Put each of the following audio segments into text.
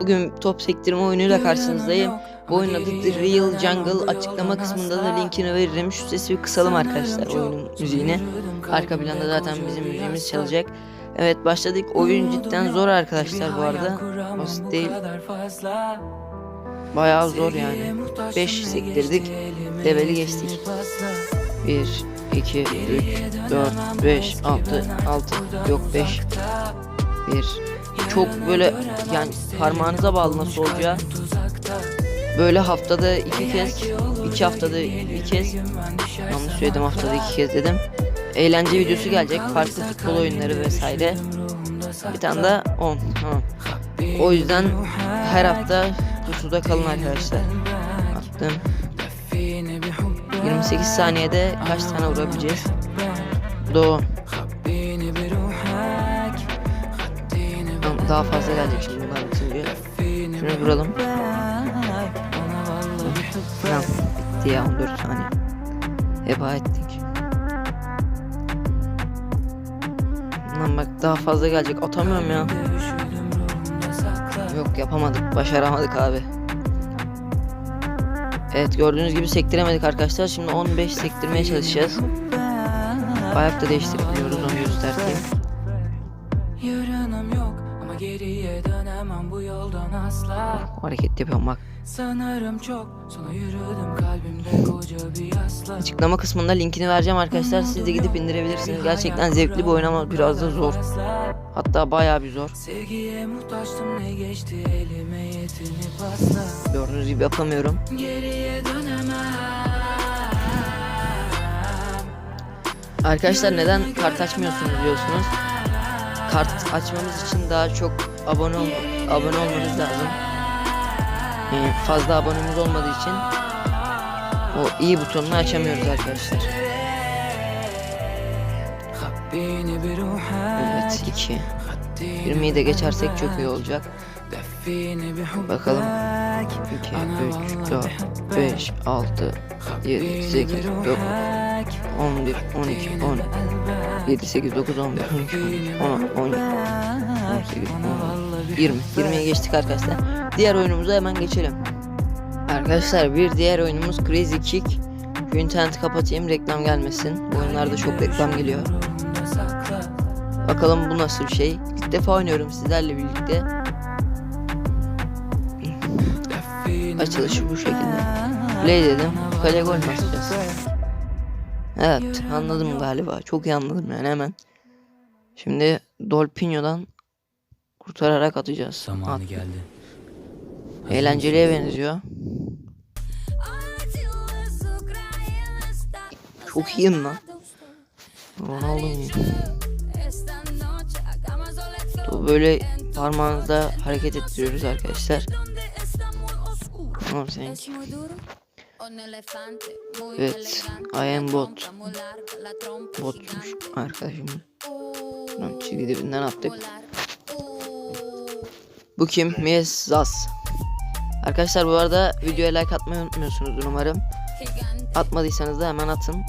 Bugün top sektirme oyunuyla karşınızdayım. Bu oyunun adı The Real Jungle. Açıklama kısmında da linkini veririm. Şu sesi bir kısalım arkadaşlar oyunun müziğini. Arka planda zaten bizim müziğimiz çalacak. Evet başladık. Oyun cidden zor arkadaşlar bu arada. Basit değil. Bayağı zor yani. 5 sektirdik. Leveli geçtik. 1, 2, 3, 4, 5, 6, 6, yok 5. 1, çok böyle yani parmağınıza bağlı nasıl olacağı. Böyle haftada iki kez, iki haftada bir kez, yanlış söyledim haftada iki kez dedim. Eğlence videosu gelecek, farklı futbol oyunları vesaire. Bir tane de 10. Tamam. O yüzden her hafta kutuda kalın arkadaşlar. Attım. 28 saniyede kaç tane vurabileceğiz? Doğu. Daha fazla gelecek şimdi bunlar bitince. Şunu vuralım. Tamam bitti ya 14 saniye. Heba ettik. Lan bak daha fazla gelecek atamıyorum ya. Yok yapamadık başaramadık abi. Evet gördüğünüz gibi sektiremedik arkadaşlar. Şimdi 15 sektirmeye çalışacağız. Ayak da değiştirebiliyoruz onu göstereyim. Dönemem bu yoldan asla Hareket yapıyorum bak. Sanırım çok sonra yürüdüm kalbimde koca bir yasla Açıklama kısmında linkini vereceğim arkadaşlar. Siz de gidip indirebilirsiniz. Gerçekten zevkli bir oyun ama biraz da zor. Hatta bayağı bir zor. Sevgiye muhtaçtım ne geçti elime yetinip asla Gördüğünüz gibi yapamıyorum. Geriye dönemem Arkadaşlar neden kart açmıyorsunuz diyorsunuz. Kart açmamız için daha çok abone ol abone olmanız lazım. Yani fazla abonemiz olmadığı için o iyi butonunu açamıyoruz arkadaşlar. Evet 2. 20'yi de geçersek çok iyi olacak. Bakalım. 2, 3, 4, 5, 6, 7, 8, 9, 11, 12, 10, 7, 8, 9, 11, 12, 10, 17, 18, 19, 20. 20'ye geçtik arkadaşlar. Diğer oyunumuza hemen geçelim. Arkadaşlar bir diğer oyunumuz Crazy Kick. Şu interneti kapatayım reklam gelmesin. Bu oyunlarda çok reklam geliyor. Bakalım bu nasıl bir şey. İlk defa oynuyorum sizlerle birlikte. Açılışı bu şekilde. Play dedim. Kale gol basacağız. Evet anladım galiba. Çok iyi anladım yani hemen. Şimdi Dolpinho'dan kurtararak atacağız. Zamanı At. geldi Eğlenceliye benziyor. Çok iyiyim lan. Ronaldo muyum? Bu böyle parmağınızda hareket ettiriyoruz arkadaşlar. Tamam seninki. Evet, I am bot. Botmuş arkadaşım. Tamam çizgi dibinden attık. Bu kim? Mies Zas. Arkadaşlar bu arada videoya like atmayı unutmuyorsunuz umarım. Atmadıysanız da hemen atın.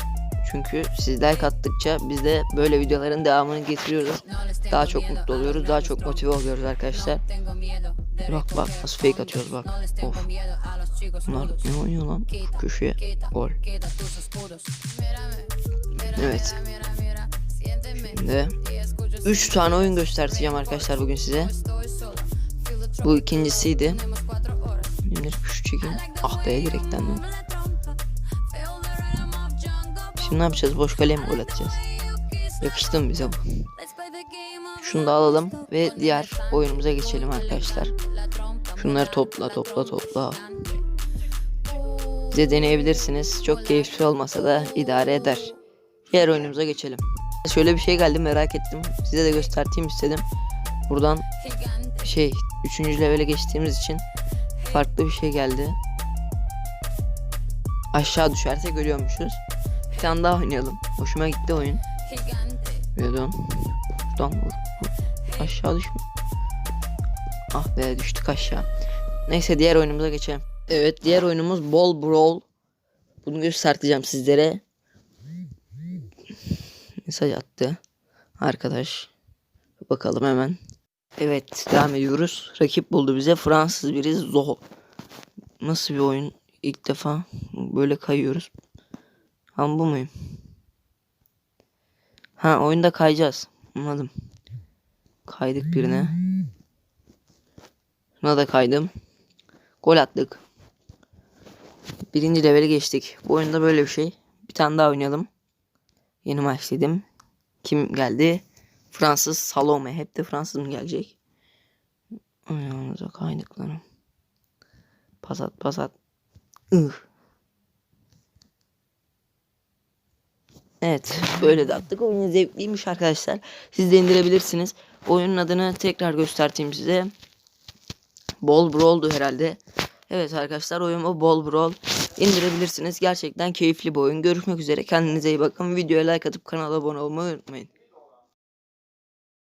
Çünkü siz like attıkça biz de böyle videoların devamını getiriyoruz. Daha çok mutlu oluyoruz. Daha çok motive oluyoruz arkadaşlar. Bak bak nasıl fake atıyoruz bak. Of. Bunlar ne oynuyor lan? Köşeye. Gol. Evet. Şimdi 3 tane oyun göstereceğim arkadaşlar bugün size. Bu ikincisiydi. Şimdi şu çekeyim. Ah be direkten dön. Şimdi ne yapacağız? Boş kaleye mi gol atacağız? Yakıştı mı bize bu? Şunu da alalım ve diğer oyunumuza geçelim arkadaşlar. Şunları topla topla topla. Size deneyebilirsiniz. Çok keyifli olmasa da idare eder. Diğer oyunumuza geçelim. Şöyle bir şey geldi merak ettim. Size de göstereyim istedim. Buradan şey 3. levele geçtiğimiz için farklı bir şey geldi. Aşağı düşerse görüyormuşuz. Bir tane daha oynayalım. Hoşuma gitti oyun. Buradan. Buradan vur. vur. Aşağı düşme. Ah be düştük aşağı. Neyse diğer oyunumuza geçelim. Evet diğer oyunumuz Ball Brawl. Bunu göstereceğim sizlere. Mesaj attı. Arkadaş. Bakalım hemen. Evet devam ediyoruz. Rakip buldu bize. Fransız biri Zoho. Nasıl bir oyun? İlk defa böyle kayıyoruz. Ben bu muyum? Ha oyunda kayacağız. Anladım. Kaydık birine. Buna da kaydım. Gol attık. Birinci leveli geçtik. Bu oyunda böyle bir şey. Bir tane daha oynayalım. Yeni maç dedim. Kim geldi? Fransız Salome. Hep de Fransız mı gelecek? Ayağımıza kaydıklarım. Pas at pas. Evet böyle de attık. Oyun zevkliymiş arkadaşlar. Siz de indirebilirsiniz. Oyunun adını tekrar göstereyim size. Ball Brawl'du herhalde. Evet arkadaşlar oyun o Ball Brawl. indirebilirsiniz. Gerçekten keyifli bir oyun. Görüşmek üzere. Kendinize iyi bakın. Videoya like atıp kanala abone olmayı unutmayın.